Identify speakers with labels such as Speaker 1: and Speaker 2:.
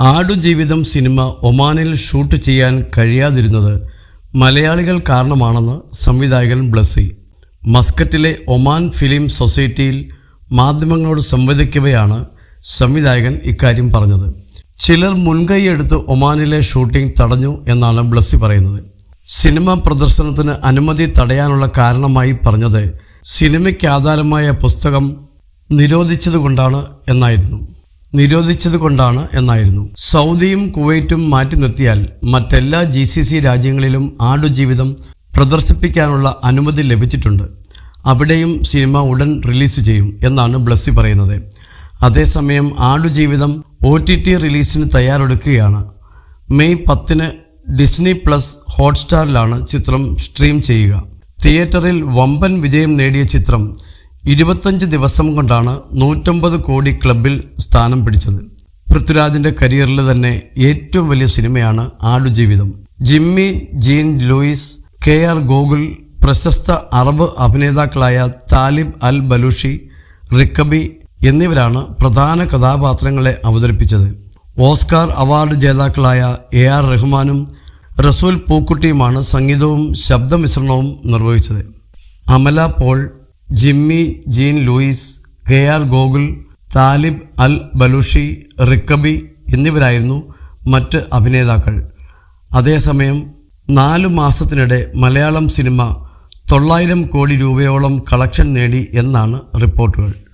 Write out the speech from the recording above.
Speaker 1: Aadujeevitham cinema ഒമാനിൽ shoot ചെയ്യാൻ കഴിയാതിരുന്നത് മലയാളികൾ കാരണമാണെന്ന് സംവിധായകൻ ബ്ലസ്സി. മസ്കറ്റിലെ ഒമാൻ ഫിലിം സൊസൈറ്റിയിൽ മാധ്യമങ്ങളോട് സംവദിക്കവെയാണ് സംവിധായകൻ ഇക്കാര്യം പറഞ്ഞത്. ചിലർ മുൻകൈയെടുത്ത് ഒമാനിലെ ഷൂട്ടിംഗ് തടഞ്ഞു എന്നാണ് ബ്ലസ്സി പറയുന്നത്. സിനിമ പ്രദർശനത്തിന് അനുമതി തടയാനുള്ള കാരണമായി പറഞ്ഞത് സിനിമയ്ക്ക് ആധാരമായ പുസ്തകം നിരോധിച്ചതുകൊണ്ടാണ് എന്നായിരുന്നു. നിരോധിച്ചത് കൊണ്ടാണ് എന്നായിരുന്നു. സൗദിയും കുവൈറ്റും മാറ്റി നിർത്തിയാൽ മറ്റെല്ലാ ജി സി സി രാജ്യങ്ങളിലും ആടുജീവിതം പ്രദർശിപ്പിക്കാനുള്ള അനുമതി ലഭിച്ചിട്ടുണ്ട്. അവിടെയും സിനിമ ഉടൻ റിലീസ് ചെയ്യും എന്നാണ് ബ്ലസ്സി പറയുന്നത്. അതേസമയം ആടുജീവിതം ഒ ടി ടി റിലീസിന് തയ്യാറെടുക്കുകയാണ്. മെയ് പത്തിന് ഡിസ്നി പ്ലസ് ഹോട്ട്സ്റ്റാറിലാണ് ചിത്രം സ്ട്രീം ചെയ്യുക. തിയേറ്ററിൽ വമ്പൻ വിജയം നേടിയ ചിത്രം ഇരുപത്തഞ്ച് ദിവസം കൊണ്ടാണ് നൂറ്റമ്പത് കോടി ക്ലബിൽ സ്ഥാനം പിടിച്ചത്. പൃഥ്വിരാജിന്റെ കരിയറിൽ തന്നെ ഏറ്റവും വലിയ സിനിമയാണ് Aadujeevitham. Jimmy Jean Louis K R Gokul പ്രശസ്ത അറബ് അഭിനേതാക്കളായ താലിബ് അൽ ബലൂഷി റിക്കബി എന്നിവരാണ് പ്രധാന കഥാപാത്രങ്ങളെ അവതരിപ്പിച്ചത്. ഓസ്കാർ അവാർഡ് ജേതാക്കളായ എ ആർ റഹ്മാനും റസൂൽ പൂക്കുട്ടിയുമാണ് സംഗീതവും ശബ്ദമിശ്രണവും നിർവഹിച്ചത്. Amala Paul Jimmy Jean Louis K R Gokul Talib Al Balushi Rik Aby എന്നിവരായിരുന്നു മറ്റ് അഭിനേതാക്കൾ. അതേസമയം നാലു മാസത്തിനിടെ മലയാളം സിനിമ തൊള്ളായിരം കോടി രൂപയോളം കളക്ഷൻ നേടി എന്നാണ് റിപ്പോർട്ടുകൾ.